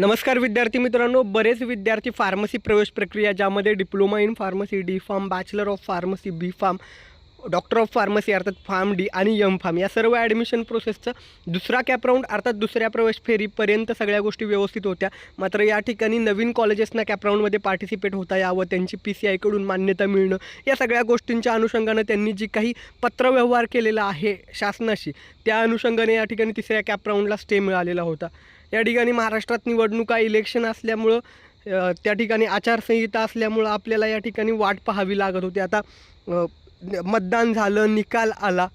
नमस्कार विद्यार्थी मित्रांनो बरेच विद्यार्थी फार्मसी प्रवेश प्रक्रिया ज्यामध्ये diploma in pharmacy D pharm bachelor of pharmacy B pharm doctor of pharmacy अर्थात फार्म डी आणि यम फार्म या सर्व ॲडमिशन प्रोसेसचं दुसरा कॅप राऊंड अर्थात दुसऱ्या प्रवेश फेरीपर्यंत सगळ्या गोष्टी व्यवस्थित होत्या. मात्र या ठिकाणी नवीन कॉलेजेसना कॅप राऊंडमध्ये पार्टिसिपेट होता यावं त्यांची पी सी आयकडून मान्यता मिळणं या सगळ्या गोष्टींच्या अनुषंगानं त्यांनी जी काही पत्रव्यवहार केलेला आहे शासनाशी त्या अनुषंगाने या ठिकाणी तिसऱ्या कॅप राऊंडला स्टे मिळालेला होता. या ठिकाणी महाराष्ट्रात निवडणुका इलेक्शन असल्यामुळं त्या ठिकाणी आचारसंहिता असल्यामुळं आपल्याला या ठिकाणी वाट पाहावी लागत होती. आता मतदान झालं निकाल आला.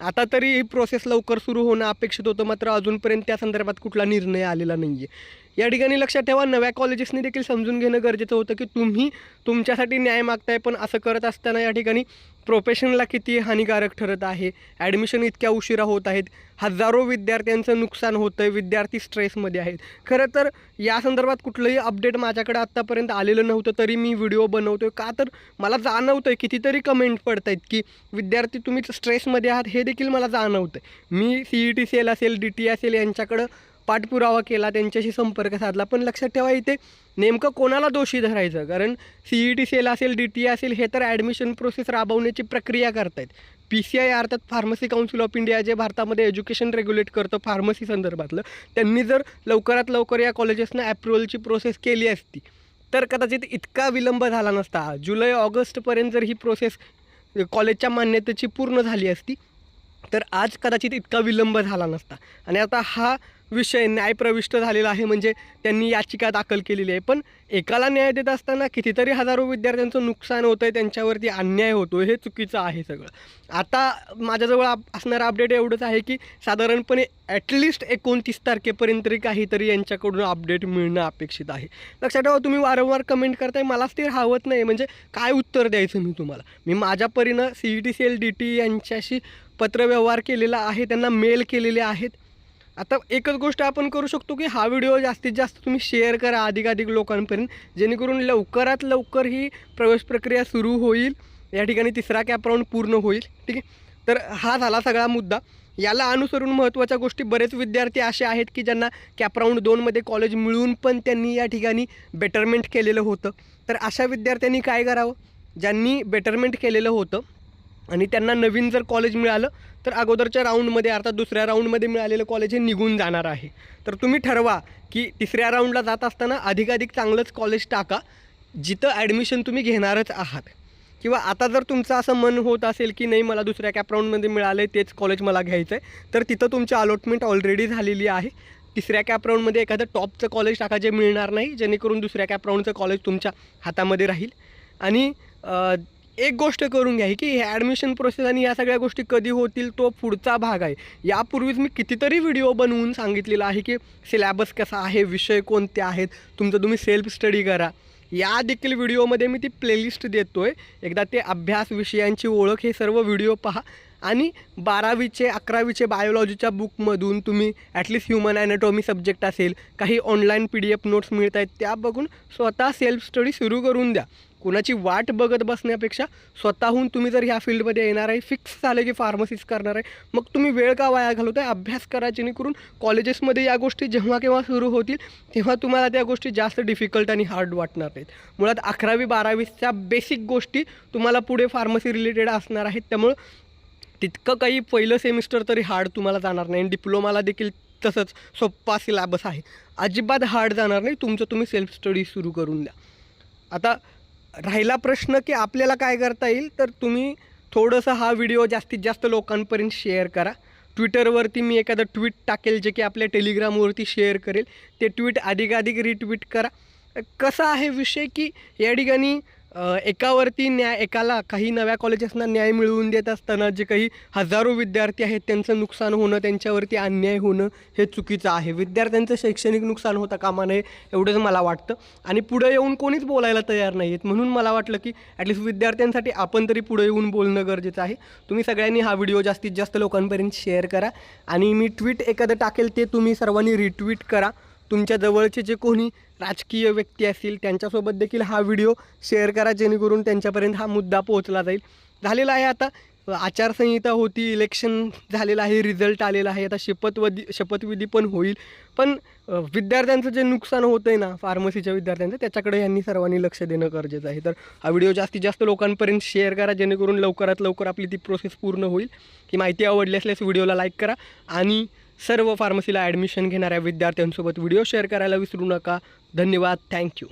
आता तरी ही प्रोसेस लवकर सुरू होणं अपेक्षित होतं मात्र अजूनपर्यंत त्या संदर्भात कुठला निर्णय आलेला नाही आहे या ठिकाणी लक्षात ठेवा नव्या कॉलेजेसनी देखील समजून घेणं गरजेचं होतं की तुम्ही तुमच्यासाठी न्याय मागताय पण असं करत असताना या ठिकाणी प्रोफेशनला किती हानिकारक ठरत आहे? ॲडमिशन इतक्या उशिरा होत आहेत. हजारो विद्यार्थ्यांचं नुकसान होतं आहे विद्यार्थी स्ट्रेसमध्ये आहेत. खरं तर या संदर्भात कुठलंही अपडेट माझ्याकडे आत्तापर्यंत आलेलं नव्हतं तरी मी व्हिडिओ बनवतो आहे का तर मला जाणवतं आहे कितीतरी कमेंट पडत आहेत की विद्यार्थी तुम्ही स्ट्रेसमध्ये आहात हे देखील मला जाणवतं आहे मी C E T C L असेल डी टी असेल यांच्याकडं पाठपुरावा केला त्यांच्याशी संपर्क साधला. पण लक्षात ठेवा इथे नेमकं कोणाला दोषी धरायचं? कारण C E T C L असेल डी टी असेल हे तर ॲडमिशन प्रोसेस राबवण्याची प्रक्रिया करतायत. पी सी आय अर्थात फार्मसी काउन्सिल ऑफ इंडिया जे भारतामध्ये एज्युकेशन रेग्युलेट करतं फार्मसी संदर्भातलं त्यांनी जर लवकरात लवकर या कॉलेजेसना ॲप्रुव्हलची प्रोसेस केली असती तर कदाचित इतका विलंब झाला नसता. जुलै ऑगस्टपर्यंत जर ही प्रोसेस कॉलेजच्या मान्यतेची पूर्ण झाली असती तर आज कदाचित इतका विलंब झाला नसता. आणि आता हा विषय न्यायप्रविष्ट झालेला आहे म्हणजे त्यांनी याचिका दाखल केलेली आहे. पण एकाला न्याय देत असताना कितीतरी हजारो विद्यार्थ्यांचं नुकसान होतं आहे त्यांच्यावरती अन्याय होतो हे चुकीचं आहे सगळं. आता माझ्याजवळ आप असणारं अपडेट एवढंच आहे की साधारणपणे ॲटलिस्ट एकोणतीस तारखेपर्यंत तरी काहीतरी यांच्याकडून अपडेट मिळणं अपेक्षित आहे. लक्षात ठेवा तुम्ही वारंवार कमेंट करताय मलाच ते हवत नाही म्हणजे काय उत्तर द्यायचं मी तुम्हाला? मी माझ्या परीनं C E T C L D T यांच्याशी पत्रव्यवहार केलेला आहे त्यांना मेल केलेले आहेत. आता एकच गोष्ट आपण करू शकतो की हा व्हिडिओ जास्तीत जास्त तुम्ही शेअर करा अधिकाधिक लोकांपर्यंत जेणेकरून लवकरात लवकर ही प्रवेश प्रक्रिया सुरू होईल. या ठिकाणी तिसरा कॅप राऊंड पूर्ण होईल. ठीक आहे? तर हा झाला सगळा मुद्दा. याला अनुसरून महत्त्वाच्या गोष्टी बरेच विद्यार्थी असे आहेत की ज्यांना कॅपराऊंड दोनमध्ये कॉलेज मिळून पण त्यांनी या ठिकाणी बेटरमेंट केलेलं होतं. तर अशा विद्यार्थ्यांनी काय करावं? ज्यांनी बेटरमेंट केलेलं होतं आणि त्यांना नवीन जर कॉलेज मिळालं तर अगोदरच्या राऊंडमध्ये अर्थात दुसऱ्या राऊंडमध्ये मिळालेलं कॉलेज हे निघून जाणार आहे. तर तुम्ही ठरवा की तिसऱ्या राऊंडला जात असताना अधिकाधिक चांगलंच कॉलेज टाका जिथं ॲडमिशन तुम्ही घेणारच आहात. किंवा आता जर तुमचं असं मन होत असेल की नाही मला दुसऱ्या कॅप राऊंडमध्ये मिळालं आहे तेच कॉलेज मला घ्यायचं आहे तर तिथं तुमची अलॉटमेंट ऑलरेडी झालेली आहे. तिसऱ्या कॅप राऊंडमध्ये एखादं टॉपचं कॉलेज टाका जे मिळणार नाही जेणेकरून दुसऱ्या कॅप राऊंडचं कॉलेज तुमच्या हातामध्ये राहील. आणि एक गोष्ट करून घ्या की हे ॲडमिशन प्रोसेस आणि या सगळ्या गोष्टी कधी होतील तो पुढचा भाग आहे. यापूर्वीच मी कितीतरी व्हिडिओ बनवून सांगितलेला आहे की सिलॅबस कसा आहे विषय कोणते आहेत तुमचं तुम्ही सेल्फ स्टडी करा. या देखील व्हिडिओमध्ये मी ती प्लेलिस्ट देतो आहे एकदा ते अभ्यास विषयांची ओळख हे सर्व व्हिडिओ पहा. आणि बारावीचे अकरावीचे बायोलॉजीच्या बुकमधून तुम्ही ॲटलिस्ट ह्युमन ॲनाटॉमी सब्जेक्ट असेल काही online P D F notes मिळत आहेत त्या बघून स्वतः सेल्फ स्टडी सुरू करून द्या. कुणाची वाट बघत बसण्यापेक्षा स्वतःहून तुम्ही जर ह्या फील्डमध्ये येणार आहे फिक्स झालं की फार्मसीच करणार आहे मग तुम्ही वेळ का वाया घालवताय? अभ्यास करा जेणेकरून कॉलेजेसमध्ये या गोष्टी जेव्हा केव्हा सुरू होतील तेव्हा तुम्हाला त्या गोष्टी जास्त डिफिकल्ट आणि हार्ड वाटणार नाहीत मुळात अकरावी बारावीच्या बेसिक गोष्टी तुम्हाला पुढे फार्मसी रिलेटेड असणार आहेत त्यामुळं तितकं काही पहिलं सेमिस्टर तरी हार्ड तुम्हाला जाणार नाही. आणि डिप्लोमाला देखील तसंच सोप्पा सिलॅबस आहे. अजिबात हार्ड जाणार नाही. तुमचं तुम्ही सेल्फ स्टडी सुरू करून द्या. आता राहिला प्रश्न की आपल्याला काय करता येईल तर तुम्ही थोडंसं हा व्हिडिओ जास्तीत जास्त लोकांपर्यंत शेअर करा. ट्विटरवरती मी एखादं ट्विट टाकेल जे की आपल्या टेलिग्रामवरती शेअर करेल. ते ट्विट अधिकाधिक रिट्विट करा. कसा आहे विषय की या ठिकाणी एकावरती न्याय एकाला काही नव्या कॉलेजेसना न्याय मिळवून देत असताना जे काही हजारो विद्यार्थी आहेत त्यांचं नुकसान होणं त्यांच्यावरती अन्याय होणं हे चुकीचं आहे. विद्यार्थ्यांचं शैक्षणिक नुकसान होता कामा नये एवढंच मला वाटतं. आणि पुढे येऊन कोणीच बोलायला तयार नाही आहेत म्हणून मला वाटलं की ॲटलिस्ट विद्यार्थ्यांसाठी आपण तरी पुढे येऊन बोलणं गरजेचं आहे. तुम्ही सगळ्यांनी हा व्हिडिओ जास्तीत जास्त लोकांपर्यंत शेअर करा. आणि मी ट्विट एखादं टाकेल ते तुम्ही सर्वांनी रिट्विट करा. तुमच्या जवळचे जे कोणी राजकीय व्यक्ती असतील त्यांच्यासोबत देखील हा व्हिडिओ शेअर करा जेणेकरून त्यांच्यापर्यंत हा मुद्दा पोहोचला जाईल. झालेला आहे आता आचारसंहिता होती इलेक्शन झालेलं आहे रिझल्ट आलेला आहे आता शपथवधी शपथविधी पण होईल. पण विद्यार्थ्यांचं जे नुकसान होतं आहे ना फार्मसीच्या विद्यार्थ्यांचं त्याच्याकडे यांनी सर्वांनी लक्ष देणं गरजेचं आहे. तर हा व्हिडिओ जास्तीत जास्त लोकांपर्यंत शेअर करा जेणेकरून लवकरात लवकर आपली ती प्रोसेस पूर्ण होईल. ही माहिती आवडली असल्यास व्हिडिओला लाईक करा आणि सर्व फार्मसीला ॲडमिशन घेणाऱ्या विद्यार्थ्यांसोबत व्हिडिओ शेअर करायला विसरू नका. धन्यवाद. थँक्यू